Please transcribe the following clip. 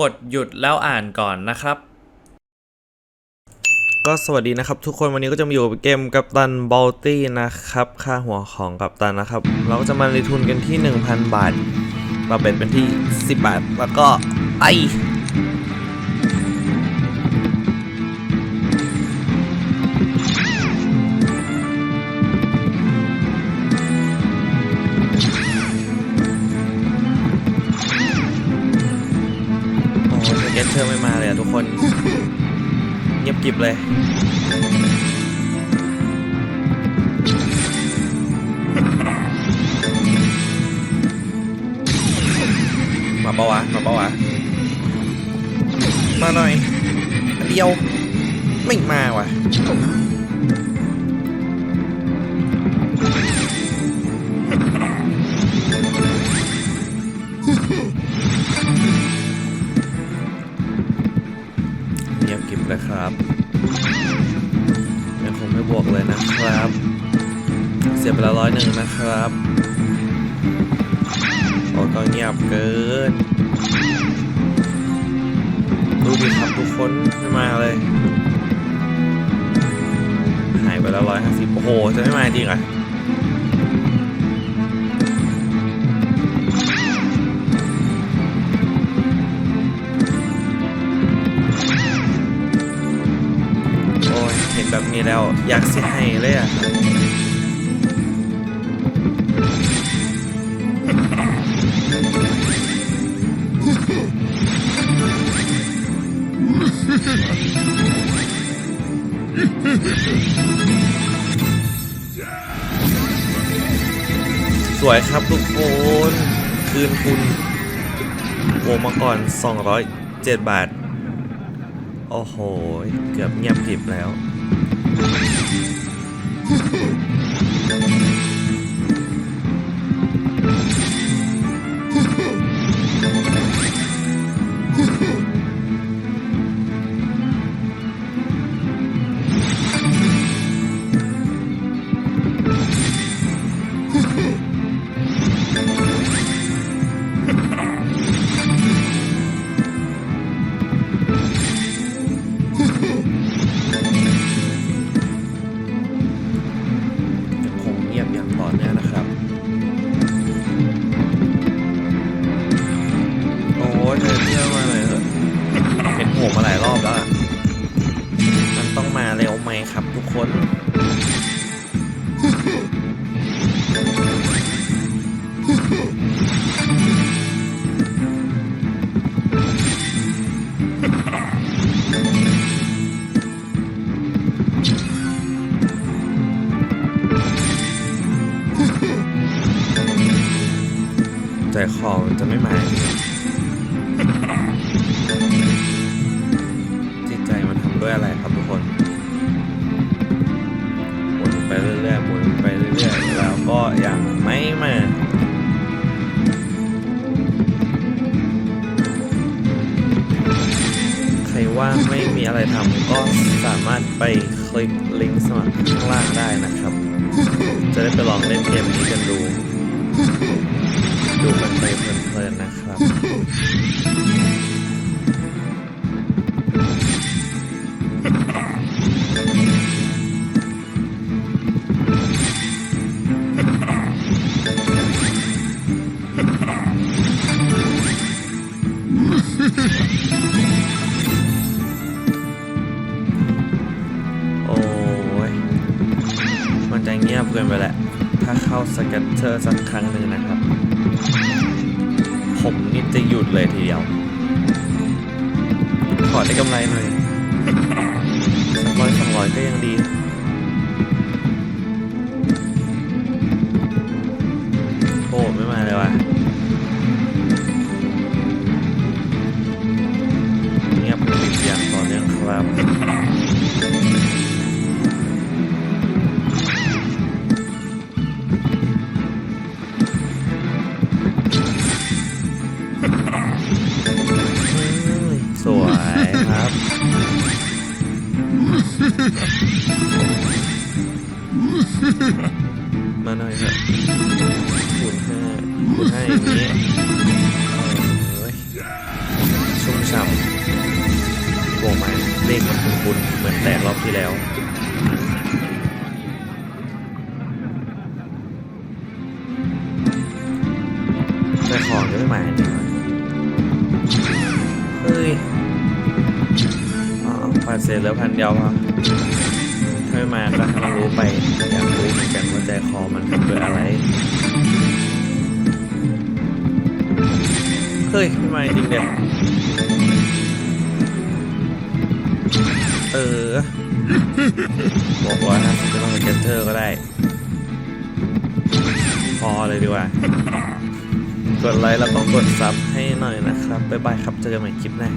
กดหยุดแล้วอ่านก่อนนะครับ ก็สวัสดีนะครับ ทุกคนวันนี้ก็จะมาอยู่เกมกัปตันบอลตี้นะครับ ค่าหัวของกัปตันนะครับ เราก็จะมารีทุนกันที่ 1,000 บาทปรับเบ็ดเป็นที่ 10 บาท แล้วก็ไปโอ้ คน เงียบกิบเลยมาปะวะมาปะวะมาหน่อยเดียวไม่มาวะเงียบกริบเลยครับยังคงไม่บวกเลยนะครับ เสียไปแล้วร้อยหนึ่งนะครับโอ้ก็เงียบเกิน ดูดิครับทุกคนไม่มาเลย หายไปแล้วร้อยห้าสิบโอ้โห จะไม่มาจริงเหรอ แบบนี้แล้ว อยากเสียให้เลยอะสวยครับทุกคนคืนคุณโอมาก่อน 207 บาท โอ้โห เกือบเงียบกริบแล้ว เร็วไหมครับทุกคน ใจคอมันจะไม่มาจิตใจมันทำด้วยอะไรครับทุกคน ไปเรื่อยๆหมุนไปเรื่อยๆแล้วก็ยังไม่มาใครว่าไม่มีอะไรทำก็สามารถไปคลิกลิงก์สมัครข้างล่างได้นะครับ จะได้ไปลองเล่นเกมนี้กันดู ดูกันไปเพลินๆนะครับ โอ้ย มันจะเงียบเกินไปแหละ ถ้าเข้าสเก็ตเตอร์สักครั้งหนึ่งนะครับ ผมนี่จะหยุดเลยทีเดียว ขอได้กำไรหน่อยสักร้อยสองร้อยก็ยังดี มาหน่อยครับคูณห้าคูณห้าอย่างนี้เฮ้ยชุ่มฉ่ำโบกไมเลขมันคุ้นๆเหมือนแต่รอบที่แล้ว ผ่านเสร็จแล้วพันเดียวพอถ้าไม่มาก็ให้มันรู้ไปอยากรู้เหมือนกันว่าใจคอมันทำด้วยอะไรเฮ้ยไม่มาจริงเด็ดเออบอกว่านะจะต้องเป็นเกนเทอร์ก็ได้ พอเลยดีกว่า กดไลค์แล้วก็กดซับให้หน่อยนะครับ บ๊ายบายครับ เจอกันใหม่คลิปหน้า